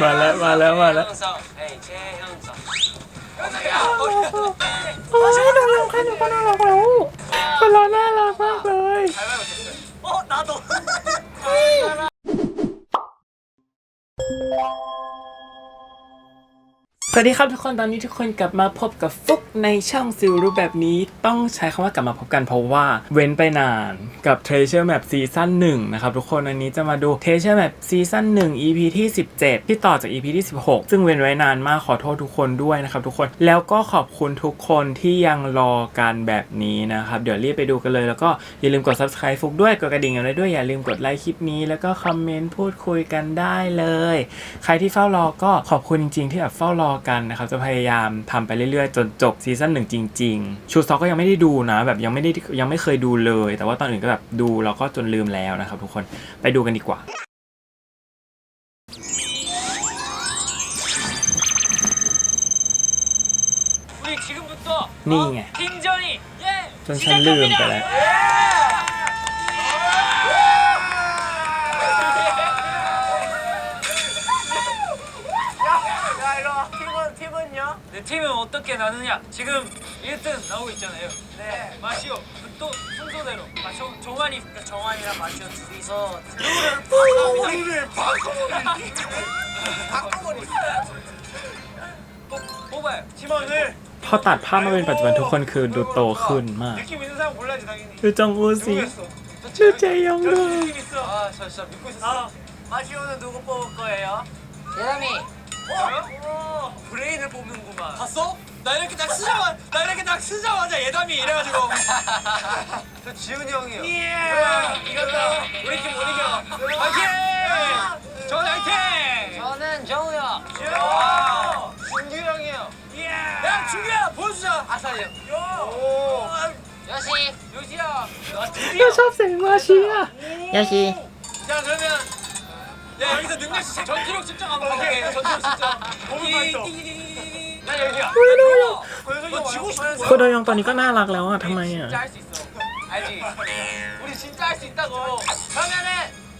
มาแล้วมาแล้วมาแล้วโอ้ยน่ารักแค่น่ารักแล้วคนเราน่ารักมากเลยโอ้นาโต สวัสดีครับทุกคนตอนนี้ทุกคนกลับมาพบกับฟุกในช่องซิลรูปแบบนี้ต้องใช้คำว่ากลับมาพบกันเพราะว่าเว้นไปนานกับ Treasure Map ซีซั่น1นะครับทุกคนอันนี้จะมาดู Treasure Map ซีซั่น1 EP ที่ 17 ที่ต่อจาก EP ที่ 16 ซึ่งเว้นไว้นานมากขอโทษทุกคนด้วยนะครับทุกคนแล้วก็ขอบคุณทุกคนที่ยังรอกันแบบนี้นะครับเดี๋ยวรีบไปดูกันเลยแล้วก็อย่าลืมกด subscribe ฟุกด้วยกดกระดิ่งกันไว้ด้วยอย่าลืมกดไลค์คลิปนี้แล้วก็คอมเมนต์พูดคุยกันได้เลย ใครที่เฝ้ารอก็ขอบคุณจริง ๆ ที่แบบเฝ้ารอกันนะครับจะพยายามทำไปเรื่อยๆ จนจบซีซั่นหนึ่งจริง ๆ ชูซอกก็ยังไม่ได้ดูนะ แบบยังไม่ได้ยังไม่เคยดูเลย แต่ว่าตอนอื่นก็แบบดูแล้วก็จนลืมแล้วนะครับทุกคนไปดูกันดีกว่านี่ไงจนฉันลืมไปแล้ว 팀은요? 네 팀은 어떻게 나누냐 지금 1등 나오고 있잖아요 네 마시오 또 순서대로 아 정, 정환이 그러니까 정환이랑 마시오 둘이서 룰을 바꿔버리기 바꿔버리기 뽑- 뽑아요 팀원을 พอตัดภาพมาเป็นปัจจุบันทุกคนคือดูโตขึ้นมาก 느낌 있는 사람 골라야지 당연히 ดูจองอูสิ 누구였어? ชื่อเจยองด้วย 느낌 있어 아저 진짜 믿고 있었어 마시오는 누구 뽑을 거예요? 예담이 어? 브레인을 뽑는구만. 봤어? 나 이렇게 딱 쓰자마자 나 이렇게 딱 쓰자마자 예담이 이래가지고 저 지훈이 형이요. 예! 이겼다. 우리 팀 못 이겨. 화이팅! 전 화이팅! 저는 정우야. 와! 준규 형이요. 예! 야 준규야 보여주자. 아사요. 오. 요시. 요시야. 야 샵생 맛이야. 뭐 야시. 자 그러면 야 여기서 능력 측정 전투력 측정 한번 해볼게. 전투력 측정. 나 여기야. 너 지고 싶은 โคโดยองตอนนี้ก็น่ารักแล้วอะทำไมอะ 진짜 할 수 있어. 알지? 우리 진짜 할 수 있다고. 그러면은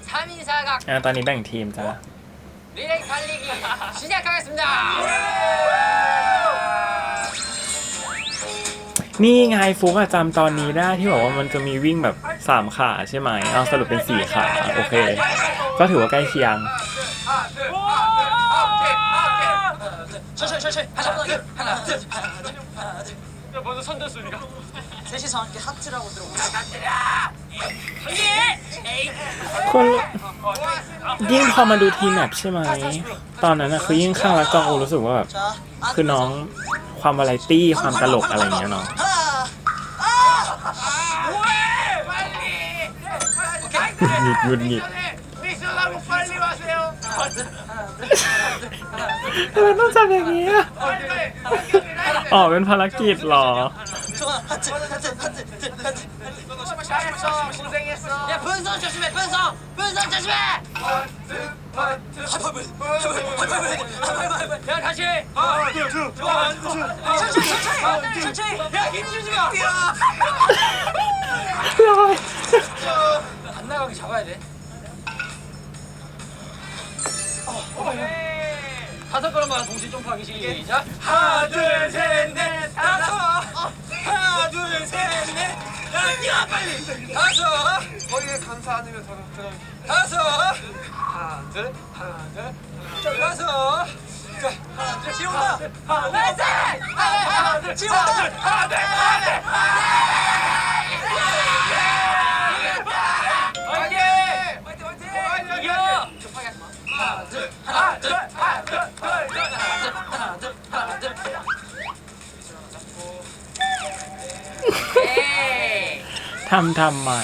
3인 사각 อ่ะตอนนี้แบ่งทีมจ้ะ 리레이 달리기 시작하겠습니다 นี่ไงฟุกอะจำตอนนี้ได้ที่บอกว่ามันจะมีวิ่งแบบสามขาใช่ไหมเอาสรุปเป็นสี่ขาโอเค ก็ถือว่าใกล้เคียงคนยิ่งพอมาดูทีแมปใช่ไหม ตอนนั้นอะคือยิ่งข้างละกองรู้สึกว่าแบบคือน้องความอะไรตี้ความตลกอะไรเงี้ยเนาะ หงุดหงิดหงุดหงิด 미션하고 빨리 와세요. ทำไมต้องจับอย่างนี้อะ 빨리. อ๋อเป็นภารกิจเหรอ 좋아 하트 하트 하트 하트. 잘했어 고생했어. 야 분선 조심해 분선 분선 조심해 야 다시. 하나 둘 천천히 천천히 천천히. 야힘 주지 마. 안 나가게 잡아야 돼. 다섯 걸음만 동시 점프하기 시작. 하나 둘 셋 넷 다섯. 하나 둘 셋 넷 야 뛰어 빨리. 다섯. 거기에 감사 않으면 저는 그냥 다섯. 하나 둘 하나 둘 다섯. 자, 하나 둘 지훈아. 하나 둘 하나 둘 지훈아. 하나 둘 하나 둘. 화이팅! 둘 하나 둘 하나 둘 하나 둘 하나 둘 하나 둘 에이 ทำทำใหม่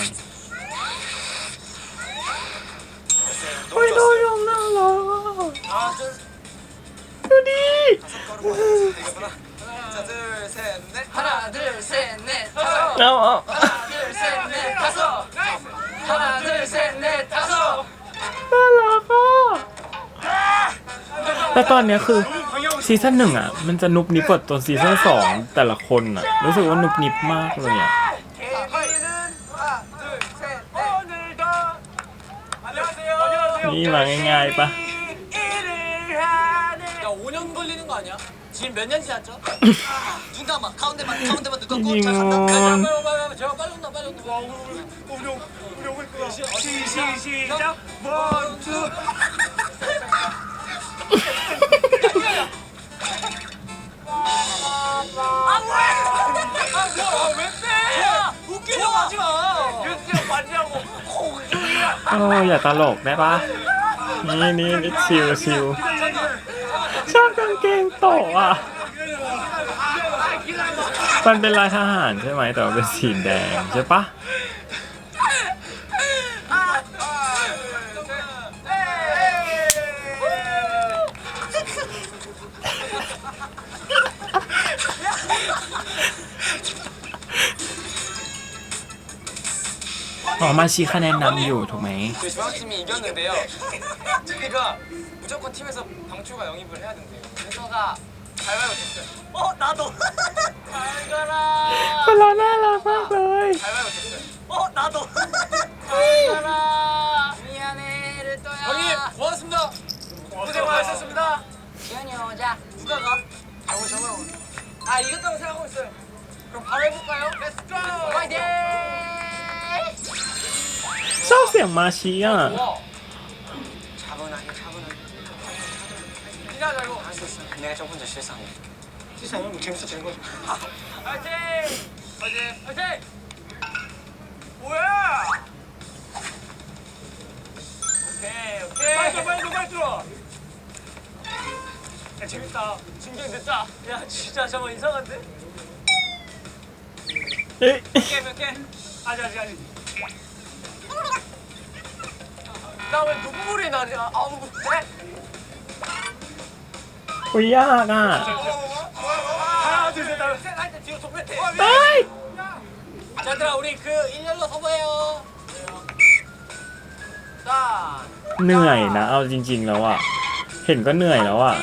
โอ้ยโดยองน่ารักอะ 하나 둘 ดูดิ 하나 둘셋넷 하나 둘셋넷 เอา 다섯 เอา 하나 둘셋넷 다섯 하나 둘셋넷 แล้วตอนเนี้ยคือซีซั่นหนึ่งอ่ะ มันจะนุบนิบกว่าตอนซีซั่นสองแต่ละคนอ่ะ รู้สึกว่านุบนิบมากเลยอ่ะ 개기는 하나 둘셋넷 오늘도 안녕하세요 안녕하세요 นี่มาง่ายๆปะ 일을 야 5년 걸리는 거 아니야? 지금 몇 년 지났죠? 눈 감아 가운데만 가운데만 눈 감고 잉 자 간다 어. 빨리 빨리 빨리 제가 빨리 온다 빨리 온다 와 우리 오- 우리 오고 있구나. 시, 시, 시작 원, 투 โอ้อย่าตลกได้ปะนี่นี่นี่ชิวชิวชอบกางเกงโตะอะ มันเป็นลายทหารใช่ไหมแต่ว่าเป็นสีแดงใช่ปะ อ๋อมาชี้คะแนนนำอยู่ถูกไหม 저희 중앙팀이 이겼는데요 저희가 무조건 팀에서 방출과 영입을 해야 된대요 그래서가 가위바위보 됐어요 어 나도 잘 가라 คนเราน่ารักมากเลย 가위바위보 됐어요 어 나도 잘 가라 미안해 르또야 형님 고맙습니다 고생 많으셨습니다 지현이 오자 누가 가? 정우 정우 아 이겼다고 생각하고 있어요 그럼 바로 해볼까요? 렛츠고 화이팅 소스의 맛이야. 차분하게 차분하게 일하자 이거 할수 있어 내가 첫 번째 실수한 실수하면 재밌어지는 거. 파이팅! 파이팅! 파이팅! 뭐야! 오케이 오케이 빨리 들어 빨리 들어 빨리 들어 야 재밌다 진경 늦다 야 진짜 잠깐 이상한데? 에? 오케이 오케이 아직 아직 아직 나왜 눈물이 나냐 아우 네? อุ้ยยากอ่ะ 하나 둘셋 할때 뒤로 동백해 เอ้ย 자 얘들아 우리 그 일렬로 서봐요 자 เหนื่อยนะ เอาจริง ๆ แล้วอ่ะ เห็นก็เหนื่อยแล้วอ่ะ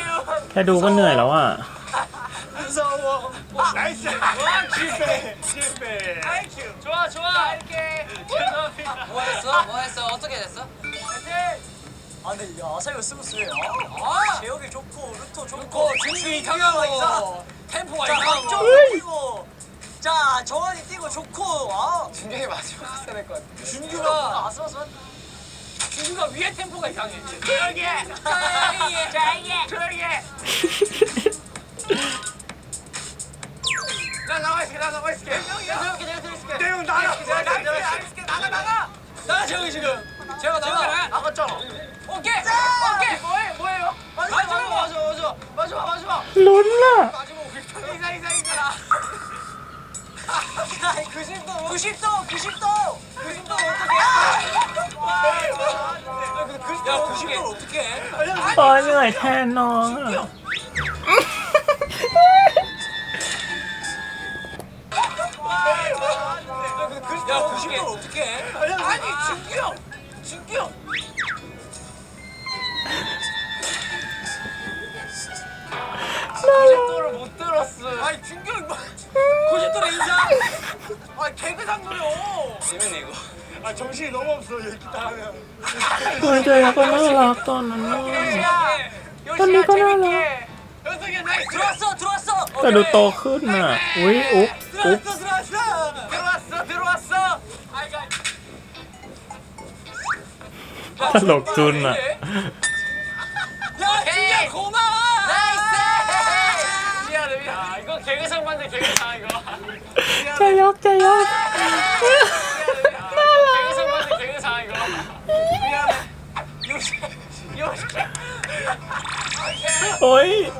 แค่ดูก็เหนื่อยแล้วอ่ะ 무서워 나이스 와 실패 실패 아이큐 좋아 좋아 이렇게 죄송합니다 뭐 했어? 뭐 했어? 어떻게 됐어? 아 근데 야 아사히가 스무스 아! 제혁이 좋고 루토 좋고. 좋고, 준비 이상하고. 템포가 자 이상하고. 뛰고. 자 정환이 뛰고 좋고. 아. 준경이 마지막 했어야 될것 같아. 준규가 아슬아슬 준규가 위에 템포가 이상해. 조용히 해 조용히 해 조용히 해 조용히 해나 나와 있을게 나 나와 있을게. 내가 들을게. 내가 들을게. 내가 들을게. 내가 들을게 나가 나가. 나가 재영이 지금 제가 나가 나갔잖아. 오케이 오케이 뭐해 뭐예요? 맞아 맞아 맞아 맞아 맞아 맞아. 롤라. 인사 인사 인사. 90도 90도 90도 90도 어떻게? 와. 90도 어떻게? 아니야 태너. 야, 90도 어떻게 해? 아니, 준규 형! 준규 형 90도를 못 들었어 아니 준규 형 90도로 인사 아 개그상 노려 재밌네 이거 아 정신이 너무 없어 얘기 다 하면. เฮ้ยเจอก็น่ารักตอนนั้นน่ะ 야 언니 요시야 꺼내라. 재밌게 현석이 나이스 들어왔어 들어왔어 แต่ดูโตขึ้นอ่ะ อุ้ยอุ๊บอุ๊บ 들어왔어 들어왔어 들어왔어 들어왔어 럭존나. 야 진짜 고마워. 나이스. 미안해 미안. 이거 개그상 만든 개그상 이거. 자역 자역. 어이.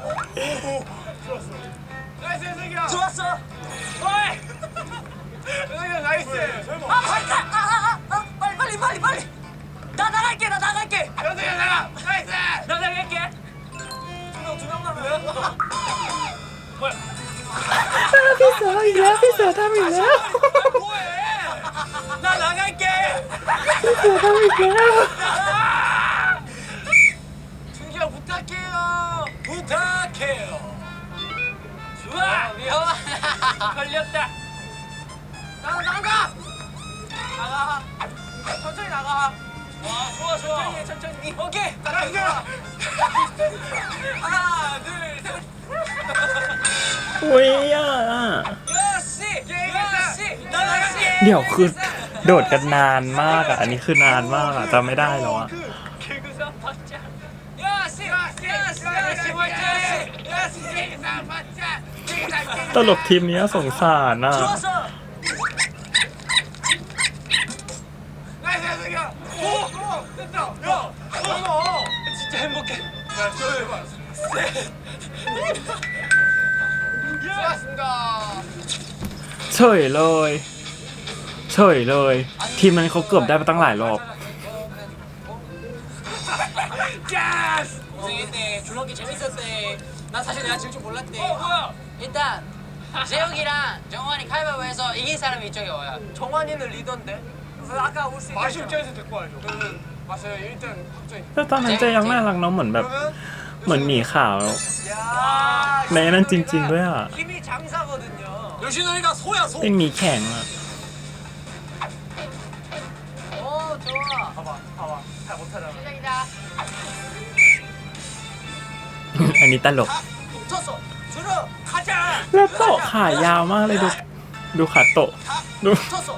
나이스 승기야. 좋았어. 어이. 승기야 나이스. 아, 빨리 빨리 빨리 빨리. 나 나갈게 나 나갈게. 현승이 나가 나이스 나 나갈게. 두명두명 남은 뭐야? 사람 있어 일라 있어 담이 아, 있나 뭐해? 나 나갈게. 있어 담이 있나 준기야 부탁해요. 부탁해요. 좋아. 아, 미워 걸렸다. 나가 나가. 나가. 천천히 나가. 와 좋아 좋아 천천히 천천히 오케이 나이스 하나 อุ้ยอ่ะ 야씨 야씨 나가씨 เดี๋ยวคือโดดกันนานมากอ่ะ อันนี้คือนานมากอ่ะจำไม่ได้แล้วอ่ะ 개그상 받자 야씨 야씨 야씨 야씨 야씨 나 맞자 ตลกทีมเนี้ยสงสารอ่ะ 좋았어 나이스 나이스 야 오! 오! 됐다 야 이거 진짜 행복해 야저 해봐 좋았습니다 เฉยเลย เฉยเลย ทีมนั้นเขาเกือบได้มาตั้งหลายรอบ 고생했네 줄넘기 재밌었대 나 사실 내가 질 줄 몰랐대 어 뭐야 일단 재혁이랑 정환이 가위바위보해서 이긴 사람이 이쪽에 와요 정환이는 리더인데 그래서 아까 올수 있다 마시 했잖아. 입장에서 데리고 와야죠 그 맞아요 일단 갑자기 แต่ตอนนั้นเจยังน่ารักเน้องเหมือนแบบ 그러면 เหมือนหมีขาว 야 ในนั้นจริง ๆ ด้วยอ่ะ 힘이 장사거든요 요신호이가 소야 소 เป็นหมีแข็งอ่ะ 오 좋아 봐봐 봐봐 잘 못하잖아 시작이다 อันนี้ตลก 붙었어 줄어 가자 แล้วโตะขายาวมากเลยดู ดูขาโตะดู 붙었어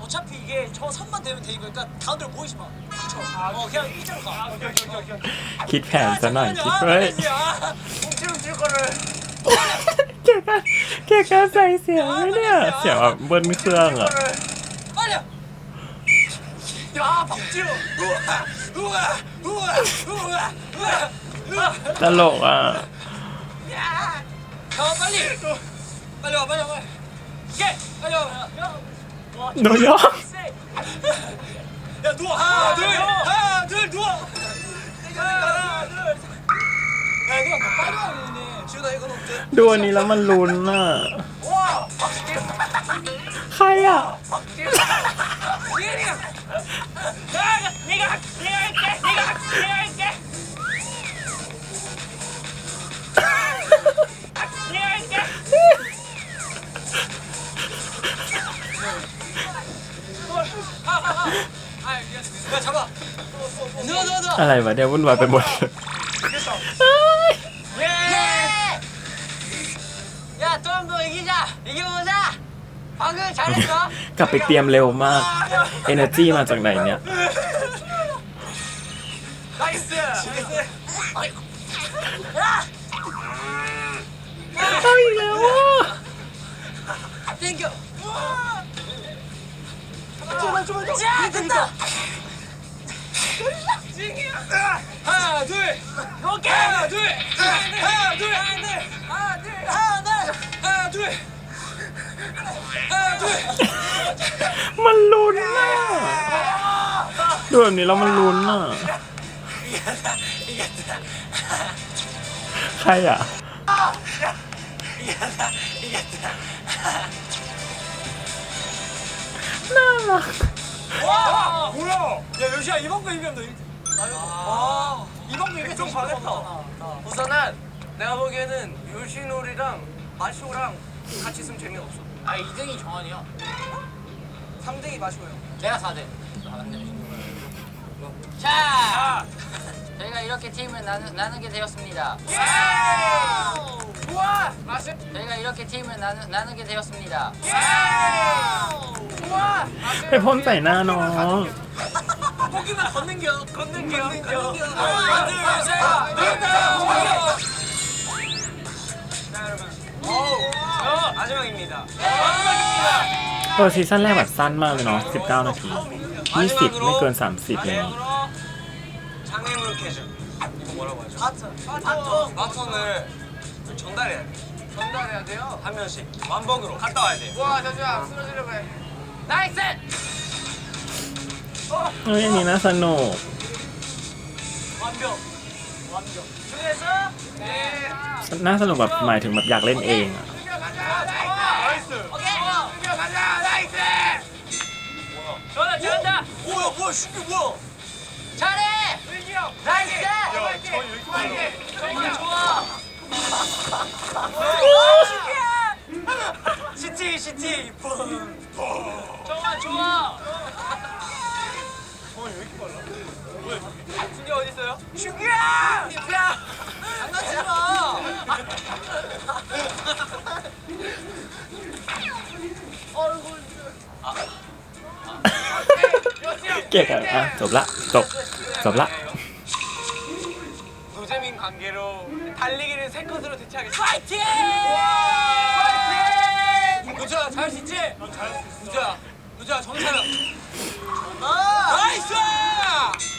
어차피 이게 저 선만 되면 되는 거니까 가운데로 보이지 마. 그쵸? 어 그냥 이쪽으로 가. 오케이 오케이 오케이 오케이 คิดแผนซะหน่อยคิดเฮ้ย 움찔움찔 거를 เกี่ยวกับเกี่ยวกับใส่เสียงไหมเนี่ย เสียงแบบเบิ้ลเครื่องอ่ะ 빨리. 야 박지우 우와, 우와, 우와, 우와, 우와. ตลกอ่ะ 가 빨리. 빨리 와, 빨리 와, 빨리. 예, 빨리 와. 야, โดนย่วัอันนี้แล้วมันลุ้นอะ ใครอะนี่ไงนี่ไงนี่ไงนี่ไง อะไรวะเนี่ยวุ่นวายไปหมดเลย 예! 야, 또 한 번 이기자. 이겨보자. 방금 잘했어. กลับไปเตรียมเร็วมาก energy มาจากไหนเนี่ย 나이스 야! เอาอีกแล้วอ่ะ 땡겨. 좀만, 좀만 더. 야, 됐다. 하나, 둘. 하나, 둘. 하나, 둘. 하나, 둘. 하나, 둘. 하나, 둘. มันลุ้นอ่ะดูแบบนี้แล้วมันลุ้นอ่ะ ใครอ่ะ น่ารัก 와 뭐야 야 요시야 이번 거 이기면 너 1등 아 이번 거 이기면 좀 잘했다 우선은 내가 보기에는 요시놀이랑 마시오랑 같이 있으면 재미없어 아, 2등이 정환이야. 3등이 마시오야 내가 4등. 자, 저희가 이렇게 팀을 나누, 나누게 되었습니다. 우와 마시 저희가 이렇게 팀을 나누, 나누게 되었습니다. 우와 ไปพ่นใส่หน้าน้อง 고기만 걷는겨 걷는겨 걷는겨 하나, 둘, 셋, 넷, 자 여러분 어우 마지막입니다 เออซีซั่นแรกแบบสั้นมากเลยเนาะ 19 นาที 20 ไม่เกิน 30เลย 장애물 캐주 이거 뭐라고 하죠? 바톤. 바톤 바톤을 전달해야 돼 전달해야 돼요? 한 명씩 완복으로 갔다 와야 돼 와, 잠시만. 쓰러지려고 해. 나이스! เฮ้ยอันนี้น่าสนุก 완벽 완벽 중에서 네 น่าสนุกแบบหมายถึงแบบอยากเล่นเองอะ 나이스 오케이! 전화 잘한다 뭐야, 뭐야, 신기 뭐야? 잘해. 슬기 형. 나이스. 정말 좋아. 시티 시티 붐. 정말 좋아. 있어요? 슈기야! 야! 장난치지 마! 얼굴 아. kể cả à, chộp lạ chộp chộp lạ 노재민 관계로 달리기를 세 컷으로 대체하겠습니다 파이팅! 파이팅! 우주야 잘할 수 있지? 넌 잘할 수 있어 우주야 우주야 정찰아 나이스!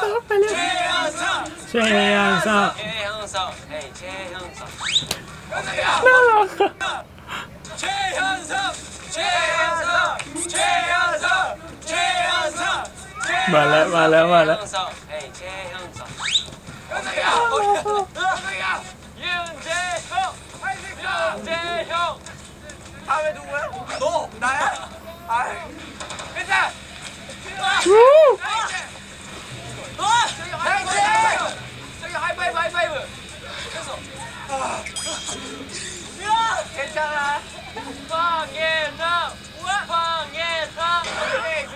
최향사 빨리 최향사 최향사 최향사 최향사 최향사 최향사 최향사 최향사 최향사 윤재형. 윤재형. 다음에 누구야? 너 나야? 아 일단 우!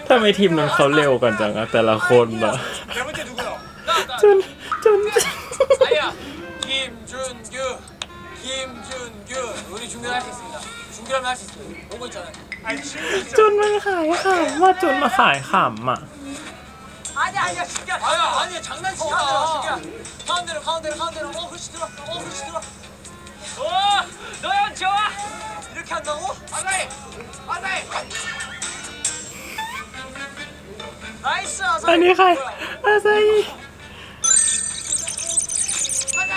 ทำไมทีมนั้นเขาเร็วกันจังอะแต่ละคนอะ 네 번째 누구야? จนจน 아니야. 김준규. 김준규. 우리 준규는 할 수 있습니다. 준규라면 할 수 있어요. 오고 있잖아요. 아니 친구 จนมันขายขำว่าจนมาขายขำอ่ะ 아니야 아니야 준규야. 아니야 아니야 장난치지 마. 준규야. 가운데로 가운데로 가운데로. 어 그렇지 들어. 어 그렇지 들어. 오 너형 좋아. 이렇게 한다고? 아사히. 아사히. 나이스 อัน 아사히. นี้ใครอาซาฮิ 가자.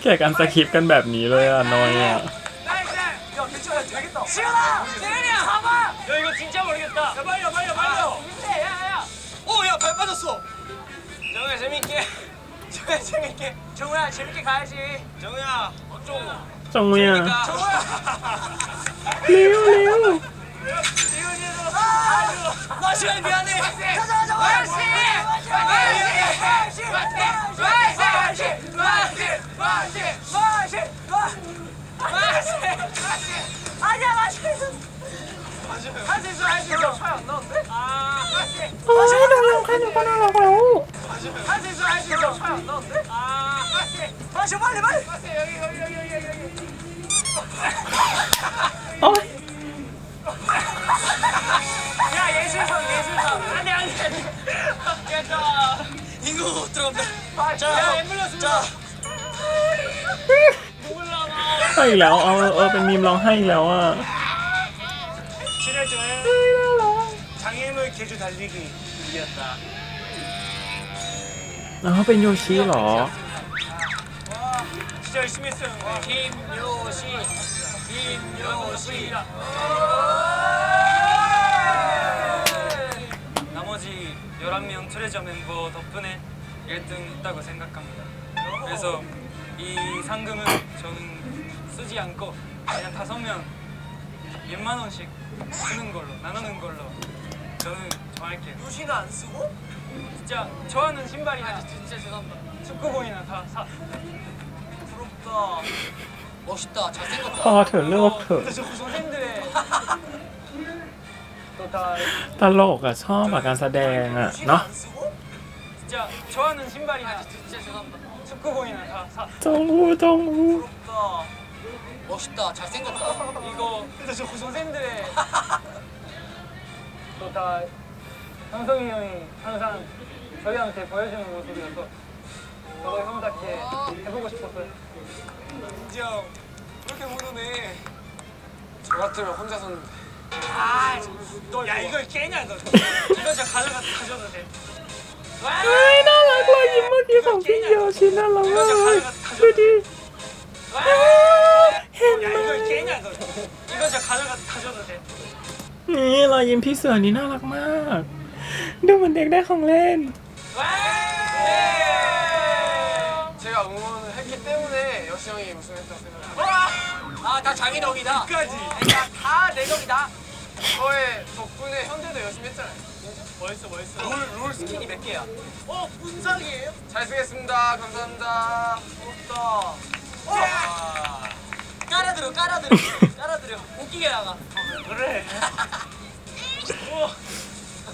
แข่กันสคริปต์กันแบบนี้เลยอ่ะนอยอ่ะ 나이스. 야 괜찮아 되겠다. 시원아. 재현이야 가봐. 야 이거 진짜 모르겠다. 야 빨려 빨려 빨려. 있어. 정우야 재밌게. 정우야 재밌게. 정우야 재밌게 가야지. 정우야 어쩌고. 정우야. 정우야. 레오 레오. 나 시간 미안해. 가자 가자. 와이씨. 와이씨. 와이씨. 와이씨. 와이씨. 와이씨. 와이씨. 와이씨. 아니야 맛있어. 할수 있어 할 수 있어. 차이 안 나는데? 아. 마시. โอ้ยน้องๆแค่นี้ก็น่ารักแล้ว 할 수 있어 할 수 있어. 차이 안 나는데? 아. 마시. 마시 빨리 빨리. 마시 여기 여기 여기 여기 여기. โอ้ย 야 예술상 예술상 안돼 안돼 됐다 이거 못 들어간다 자 엠블러스 자 เอาอีกแล้วเอาเออเป็นมีมร้องไห้อีกแล้วอ่ะ 장애물 개주 달리기 이겼다. แล้วเขาเป็นโยชิเหรอ 진짜 열심히 했어요. 김요시 김요시 나머지 11명 트레저 멤버 덕분에 1등 했다고 생각합니다 그래서 이 상금은 저는 쓰지 않고 그냥 다섯 명 몇만 원씩 쓰는 걸로 나누는 걸로 저는 정할게요 요시는 안 쓰고? 진짜 좋아하는 신발이나 진짜 죄송합니다 축구공이나 다 사. 부럽다 멋있다 잘생겼다 พอเถอะเลิกเถอะ 동생들의 또다 ตลกอ่ะชอบอ่ะการแสดงอ่ะเนาะ 진짜 좋아하는 신발이나 진짜 죄송합니다 축구공이나 다 사. จงอูจงอู 부럽다 멋있다 잘생겼다 이거 동생들의 또 다 형성이 형이 항상 저희한테 보여주는 모습이어서 저도 형답게 해보고 싶었어요. 인정. 그렇게 모르네. 저 같으면 혼자서는 아, 야 이걸 깨냐 너. 이거 저 가져가서 가져도 돼. 와, 아, 哎，那来过一幕的好朋友，现在老外，这里。 รอยยิ้มพี่เสือนี่น่ารักมาก ดูเหมือนเด็กได้ของเล่น 제가 응원을 했기 때문에 여시 형이 우승했다고 생각합니다. 아다 장인 덕이다. 끝까지. 다내 덕이다. 저의 덕분에 현대도 열심히 했잖아요. 멋있어 멋있어. 롤, 롤 스킨이 몇 개야? 어 분상이에요? 잘 쓰겠습니다. 감사합니다. 부럽다. 깔아들어 깔아들어 깔아들어 웃기게 나가. 그래.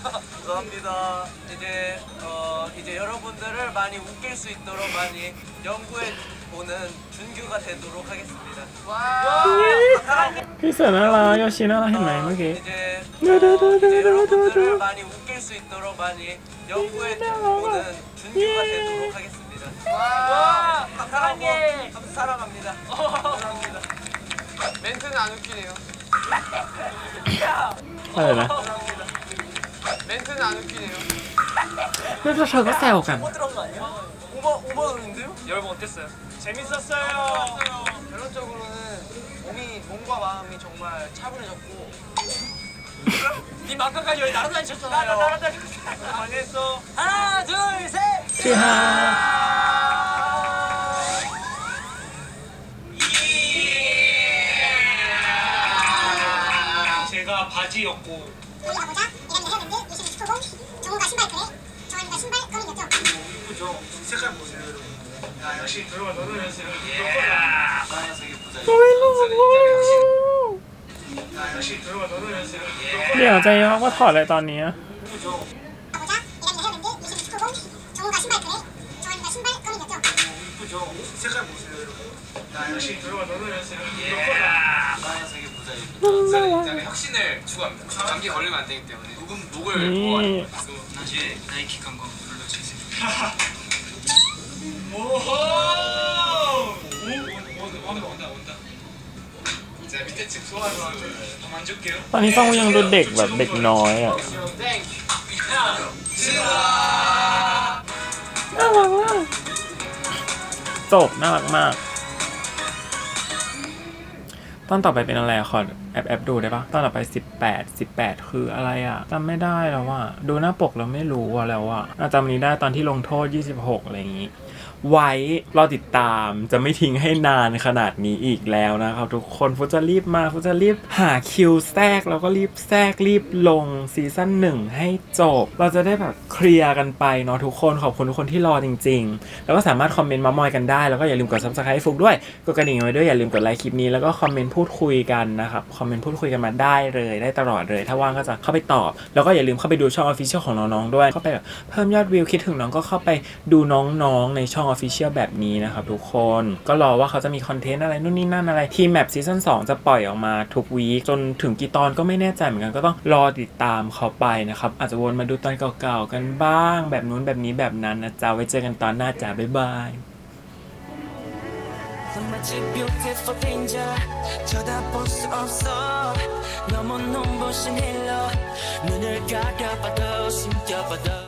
감사합니다. 이제 어 이제 여러분들을 많이 웃길 수 있도록 많이 연구해 오는 준규가 되도록 하겠습니다. 와 글쎄 나라 여시나 했나 어, 이게? 이제, 어, 이제 여러분들을 많이 웃길 수 있도록 많이 연구해 오는 준규가 되도록 하겠습니다. 와. 사랑해. 감사 사랑합니다. 감사합니다. 멘트는 안 웃기네요. อะไรนะ 멘트는 안 웃기네요. แล้วเธอก็แซวกัน 못 들어온 거 아니야? 오버 오버는데요? 여러분 어땠어요? 재밌었어요. 결론적으로는 몸이 몸과 마음이 정말 차분해졌고. 니 막간까지 여기 날아다니셨잖아요. 나도 날아다니고 많이 했어. 하나 둘 셋. ที่ฮา 바지였고 저희가 보자 이라는 헤어밴드 유시민 축구공 정우가 신발 그래 정한이가 신발 검이었죠 그죠? 색깔 보세요 여러분. 야 역시 들어가 너는 연습. 하얀색이 부자. โอ้ยหล่อมาก 야 역시 들어가 너는 연습. เดี๋ยวใจยอกว่าถอดอะไรตอนเนี้ย 그죠? 보자 이라는 헤어밴드 유시민 축구공 정우가 신발 그래 정한이가 신발 검이었죠 그죠? 색깔 보세요 여러분. 야 역시 들어가 너는 연 습. 하얀색이 부자. 일단은 혁신을 추구합니다. 감기 걸리면 안 되기 때문에 녹음 녹을 모아요. นี่ 그래서 나중에 나이키 광고 불러주세요. 오호. 오, 온다 온다 온다. 자 밑에 집 소환 소환 더 만질게요. ตอนนี้ต้องยังดูเด็กแบบเด็กน้อยอ่ะน่ารักมากจบน่ารักมาก ตอนต่อไปเป็นอะไรอะขอ แอบแอปดูได้ปะตอนต่อไป 18 18 คืออะไรอะจำไม่ได้แล้วว่าดูหน้าปกแล้วไม่รู้อะแล้วอะอะจำนี้ได้ตอนที่ลงโทษ 26 อะไรอย่างงี้ ไว้รอติดตามจะไม่ทิ้งให้นานขนาดนี้อีกแล้วนะครับทุกคนฟุจะรีบมาฟุจะรีบหาคิวแทรกแล้วก็รีบแทรกรีบลงซีซั่นหนึ่งให้จบ เราจะได้แบบเคลียร์กันไปเนาะทุกคนขอบคุณทุกคนที่รอจริง ๆ แล้วก็สามารถคอมเมนต์มามอยกันได้ แล้วก็อย่าลืมกด subscribe ให้ฟุกด้วยกดกระดิ่งไว้ด้วยอย่าลืมกดไลค์คลิปนี้แล้วก็คอมเมนต์พูดคุยกันนะครับคอมเมนต์พูดคุยกันมาได้เลยได้ตลอดเลย ถ้าว่างก็จะเข้าไปตอบ แล้วก็อย่าลืมเข้าไปดูช่อง official ของน้องๆด้วยเข้าไปแบบเพิ่มยอดวิวคิดถึงน้องก็เข้าไปดูน้องๆในช่องofficial แบบนี้นะครับทุกคนก็รอว่าเขาจะมีคอนเทนต์อะไรนู่นนี่นั่นอะไรทีมแมปซีซั่น2จะปล่อยออกมาทุกวีคจนถึงกี่ตอนก็ไม่แน่ใจเหมือนกันก็ต้องรอติดตามเขาไปนะครับอาจจะวนมาดูตอนเก่าๆกันบ้าง แบบนู้นแบบนี้แบบนั้นนะจ๊ะไว้เจอกันตอนหน้าจ้าบ๊ายบาย 마치 beautiful danger 쳐다볼 수 없어 너무 눈부신 힐러 눈을 가려봐도 숨겨봐도